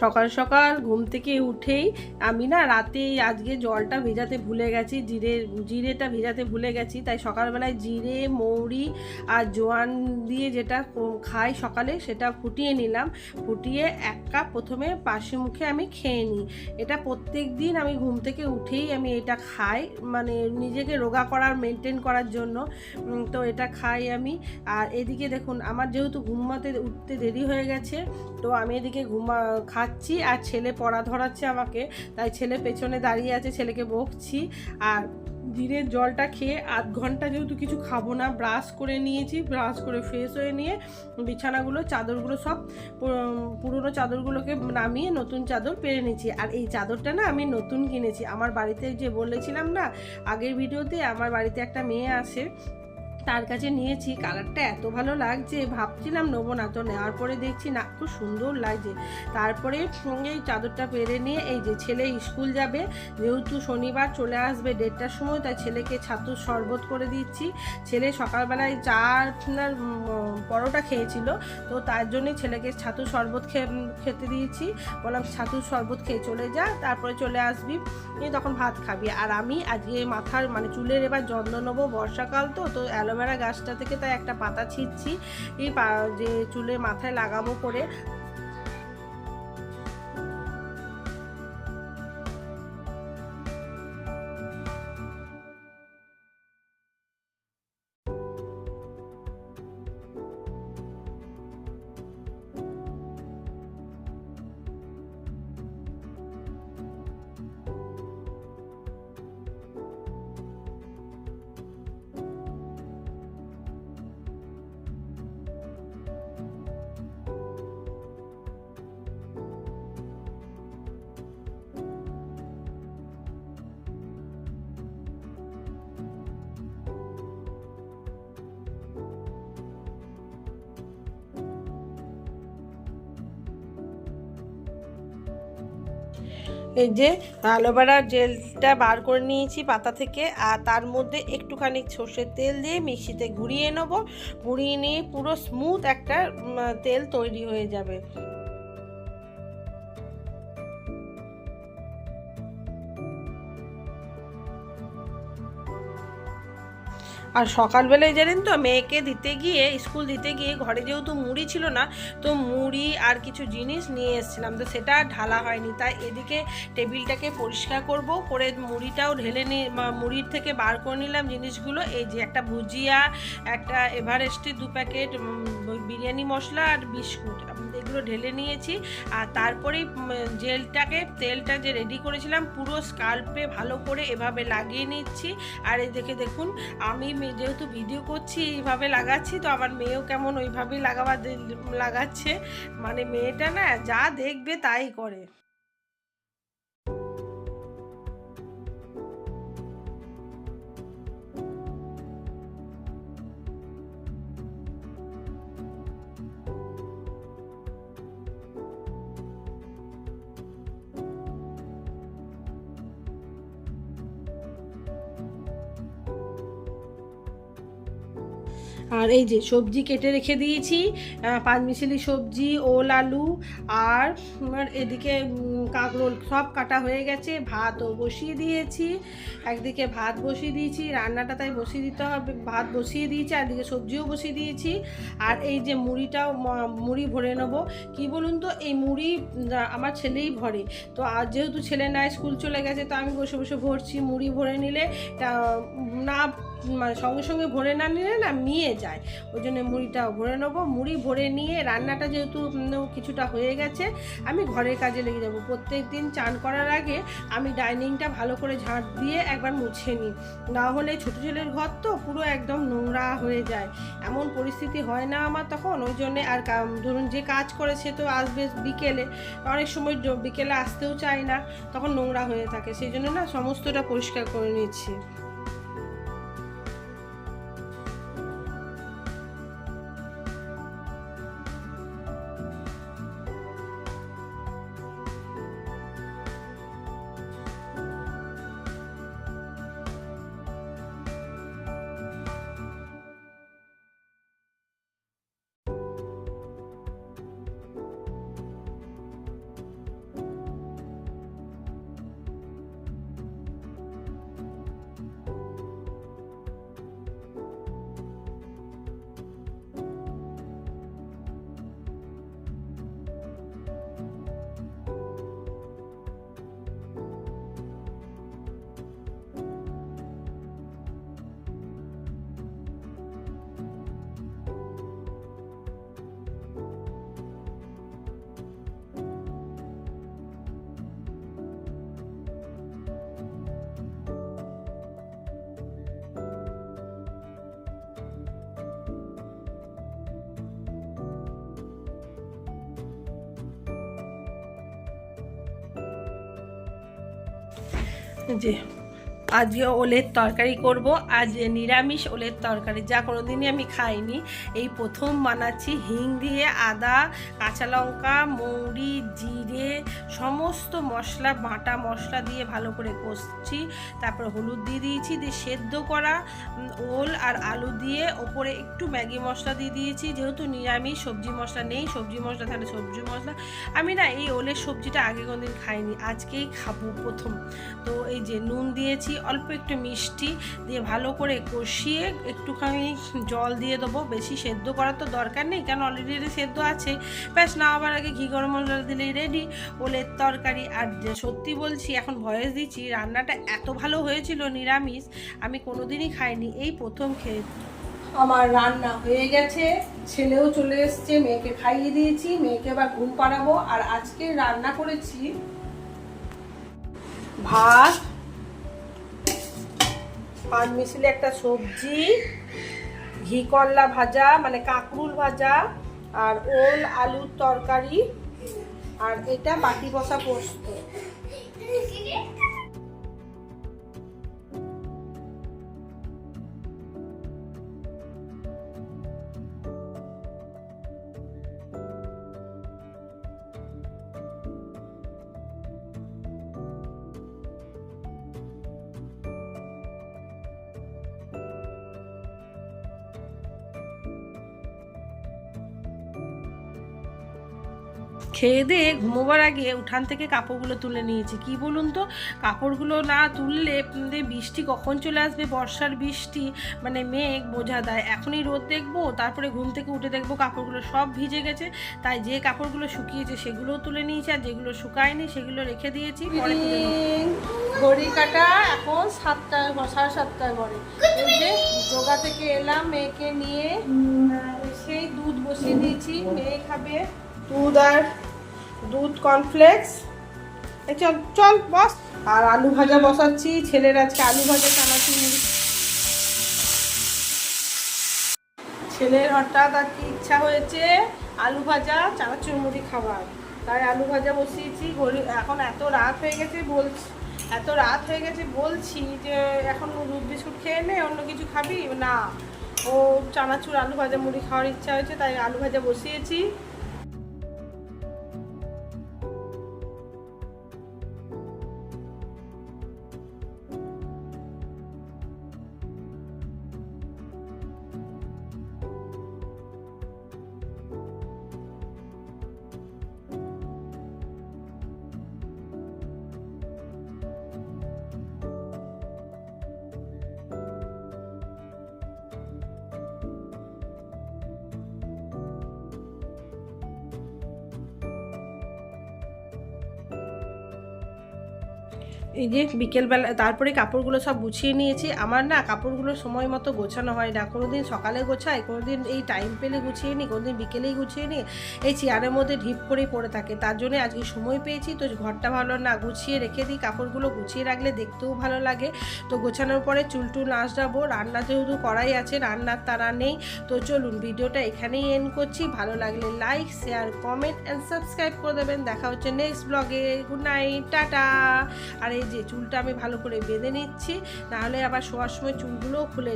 সকাল সকাল ঘুম থেকে উঠেই আমি না রাতে আজকে জলটা ভেজাতে ভুলে গেছি, জিরে, জিরেটা ভেজাতে ভুলে গেছি। তাই সকালবেলায় জিরে, মৌরি আর জোয়ান দিয়ে যেটা খাই সকালে সেটা ফুটিয়ে নিলাম। ফুটিয়ে এক কাপ প্রথমে পাশে মুখে আমি খেয়ে নিই। এটা প্রত্যেক দিন আমি ঘুম থেকে উঠেই আমি এটা খাই মানে নিজেকে রোগা করার মেনটেন করার জন্য। তো এটা খাই আমি। আর এদিকে দেখুন, আমার যেহেতু ঘুমাতে উঠতে দেরি হয়ে গেছে, তো আমি এদিকে ঘুমা খাচ্ছি আর ছেলে পড়া ধরাচ্ছে আমাকে, তাই ছেলে পেছনে দাঁড়িয়ে আছে, ছেলেকে বকছি। আর দিনের জলটা খেয়ে আধ ঘণ্টা যেহেতু কিছু খাব না, ব্রাশ করে নিয়েছি, ব্রাশ করে ফ্রেশ হয়ে নিয়ে বিছানাগুলো, চাদরগুলো সব পুরনো চাদরগুলোকে নামিয়ে নতুন চাদর পেরে নিয়েছি। আর এই চাদরটা না আমি নতুন কিনেছি। আমার বাড়িতে যে বলেছিলাম না, আগের ভিডিওতে আমার বাড়িতে একটা মেয়ে আসে তার কাছে নিয়েছি। কালারটা এত ভালো লাগছে, ভাবছিলাম নেব না। তো নেওয়ার পরে দেখছি, না, খুব সুন্দর লাগছে। তারপরে এই চাদরটা পেরে নিয়ে এই যে ছেলে স্কুল যাবে, যেহেতু শনিবার চলে আসবে দেড়টার সময়, তাই ছেলেকে ছাতুর শরবত করে দিচ্ছি। ছেলে সকালবেলায় চা আপনার পরোটা খেয়েছিল, তো তার জন্যই ছেলেকে ছাতুর শরবত খেতে দিয়েছি। বললাম ছাতুর শরবত খেয়ে চলে যা, তারপরে চলে আসবি তখন ভাত খাবি। আর আমি আজকে মাথার মানে চুলের এবার যত্ন নেব বর্ষাকাল তো তো অ্যালোভেরা গাছটা থেকে তাই একটা পাতা ছিঁড়ছি এই যে চুলে মাথায় লাগাবো করে এই যে অ্যালোভেরার জেলটা বার করে নিয়েছি পাতা থেকে, আর তার মধ্যে একটুখানি সর্ষের তেল দিয়ে মিক্সিতে ঘুরিয়ে নেব। ঘুরিয়ে নিয়ে পুরো স্মুথ একটা তেল তৈরি হয়ে যাবে। আর সকালবেলায় জানেন তো, মেয়েকে দিতে গিয়ে, স্কুল দিতে গিয়ে ঘরে যেহেতু মুড়ি ছিল না, তো মুড়ি আর কিছু জিনিস নিয়ে এসেছিলাম। তো সেটা ঢালা হয়নি। তাই এদিকে টেবিলটাকে পরিষ্কার করব, করে মুড়িটাও ঢেলে নি, মা- মুড়ির থেকে বার করে নিলাম জিনিসগুলো। এই যে একটা ভুজিয়া, একটা এভারেস্টের দু প্যাকেট বিরিয়ানি মশলা আর বিস্কুট। উম, ঢেলে নিয়েছি। আর তারপরেই জেলটাকে তেলটা যে রেডি করেছিলাম পুরো স্কাল্পে ভালো করে এভাবে লাগিয়ে নিচ্ছি। আর এই দেখে দেখুন আমি যেহেতু ভিডিও করছি এইভাবে লাগাচ্ছি তো আমার মেয়েও কেমন ওইভাবেই লাগাবার লাগাচ্ছে। মানে মেয়েটা না যা দেখবে তাই করে। আর এই যে সবজি কেটে রেখে দিয়েছি পাঁচমিশালি সবজি, ওল আলু আর এদিকে কাঁকরোল সব কাটা হয়ে গেছে, ভাতও বসিয়ে দিয়েছি। একদিকে ভাত বসিয়ে দিয়েছি, রান্নাটা তাই বসিয়ে দিতে হবে, ভাত বসিয়ে দিয়েছি, আর এদিকে সবজিও বসিয়ে দিয়েছি। আর এই যে মুড়িটাও মুড়ি ভরে নেব। কি বলুন তো, এই মুড়ি আমার ছেলেই ভরে। তো আর যেহেতু ছেলে নাই, স্কুল চলে গেছে, তো আমি বসে বসে ভরছি মুড়ি ভরে নিলে না মানে সঙ্গে সঙ্গে ভরে না নিলে না মিয়ে যায়। ওই জন্য মুড়িটাও ভরে নেব। মুড়ি ভরে নিয়ে রান্নাটা যেহেতু কিছুটা হয়ে গেছে, আমি ঘরের কাজে লেগে যাব। প্রত্যেক দিন চান করার আগে আমি ডাইনিংটা ভালো করে ঝাঁট দিয়ে একবার মুছে নিই। না হলে ছোটো ছেলের ঘর তো পুরো একদম নোংরা হয়ে যায়। এমন পরিস্থিতি হয় না আমার তখন। ওই জন্যে আর ধরুন যে কাজ করে সে তো আসবে বিকেলে। অনেক সময় বিকেলে আসতেও চায় না। তখন নোংরা হয়ে থাকে। সেই জন্য না সমস্তটা পরিষ্কার করে নিচ্ছি। যে আজকে ওলের তরকারি করব, আজ নিরামিষ ওলের তরকারি। যা কোনোদিনই আমি খাইনি। এই প্রথম বানাচ্ছি হিং দিয়ে আদা, কাঁচা লঙ্কা, মৌরি, জিরে, সমস্ত মশলা, বাটা মশলা দিয়ে ভালো করে কষছি। তারপর হলুদ দিয়ে দিয়েছি, দিয়ে সেদ্ধ করা ওল আর আলু দিয়ে ওপরে একটু ম্যাগি মশলা দিয়ে দিয়েছি। যেহেতু নিরামিষ, সবজি মশলা নেই, সবজি মশলা তাহলে সবজি মশলা। আমি না এই ওলের সবজিটা আগে কোনোদিন খাইনি, আজকেই খাব প্রথম। তো এই যে নুন দিয়েছি, অল্প একটু মিষ্টি দিয়ে ভালো করে কষিয়ে একটুখানি জল দিয়ে দেবো। বেশি সেদ্ধ করার তো দরকার নেই কারণ অলরেডি সেদ্ধ আছে। ব্যাস, না আবার আগে ঘি গরম মশলা দিলেই রেডি ওলের তরকারি, আর সত্যি বলছি, এখন ভয়েস দিচ্ছি, রান্নাটা এত ভালো হয়েছিল, নিরামিষ, আমি কোনোদিনই খাইনি, এই প্রথম খেয়ে। আমার রান্না হয়ে গেছে, ছেলেও চলে এসছে, মেয়েকে খাইয়ে দিয়েছি, মেয়েকে আবার ঘুম পাড়াবো, আর আজকে রান্না করেছি ভাত পাঁচ মিশিলে একটা সবজি, ঘি করলা ভাজা মানে কাঁকরুল ভাজা, আর ওল আলুর তরকারি, আর এটা বাটি বসা পোস্ত। খেয়ে দিয়ে ঘুমোবার আগে উঠান থেকে কাপড়গুলো তুলে নিয়েছি। কি বলুন তো? কাপড়গুলো না তুললে বৃষ্টি কখন চলে আসবে? বর্ষার বৃষ্টি মানে মেঘ বোঝা দেয়। এখনই রোদ দেখব তারপরে ঘুম থেকে উঠে দেখব কাপড়গুলো সব ভিজে গেছে। তাই যে কাপড়গুলো শুকিয়েছে সেগুলোও তুলে নিয়েছি আর যেগুলো শুকায়নি সেগুলো রেখে দিয়েছি। পরে ঘড়ি কাটা এখন সাতটায় সাড়ে সাতটায় পরে এই যোগা থেকে এলাম মেয়েকে নিয়ে। সেই দুধ বসিয়ে দিয়েছি মেয়ে খাবে। দুধ আর দুধ কর্নফ্লেক্স এই চল চল, বস। আর আলু ভাজা বসাচ্ছি, ছেলের আজকে আলু ভাজা চানাচুর ছেলের হঠাৎ আর কি ইচ্ছা হয়েছে, আলু ভাজা চানাচুর মুড়ি খাবার। তাই আলু ভাজা বসিয়েছি, ঘড়ি এখন এত রাত হয়ে গেছে বলছি, এত রাত হয়ে গেছে বলছি যে, এখন দুধ বিস্কুট খেয়ে নে, অন্য কিছু খাবি? না, ও চানাচুর আলু ভাজা মুড়ি খাওয়ার ইচ্ছা হয়েছে, তাই আলু ভাজা বসিয়েছি। এই যে বিকেলবেলা, তারপরে কাপড়গুলো সব গুছিয়ে নিয়েছি। আমার না কাপড়গুলো সময় মতো গোছানো হয় না। কোনো দিন সকালে গোছাই কোনো দিন এই টাইম পেলে গুছিয়ে নিই কোনো দিন বিকেলেই গুছিয়ে নিই। এই চেয়ারের মধ্যে ঢিপ করেই পড়ে থাকে। তার জন্য আজকে সময় পেয়েছি, তো ঘরটা ভালো না। গুছিয়ে রেখে দিই। কাপড়গুলো গুছিয়ে রাখলে দেখতেও ভালো লাগে। তো গোছানোর পরে চুল টুল আসডাবো রান্না যেহেতু করাই আছে, রান্নার তারা নেই। তো চলুন ভিডিওটা এখানেই এন্ড করছি। ভালো লাগলে like share comment and subscribe করে দেবেন। দেখা হচ্ছে নেক্সট ব্লগে গুড নাইট টাটা। আর এই যে চুলটা আমি ভালো করে বেঁধে নিচ্ছি নাহলে আবার শোয়ার সময় চুলগুলোও খুলে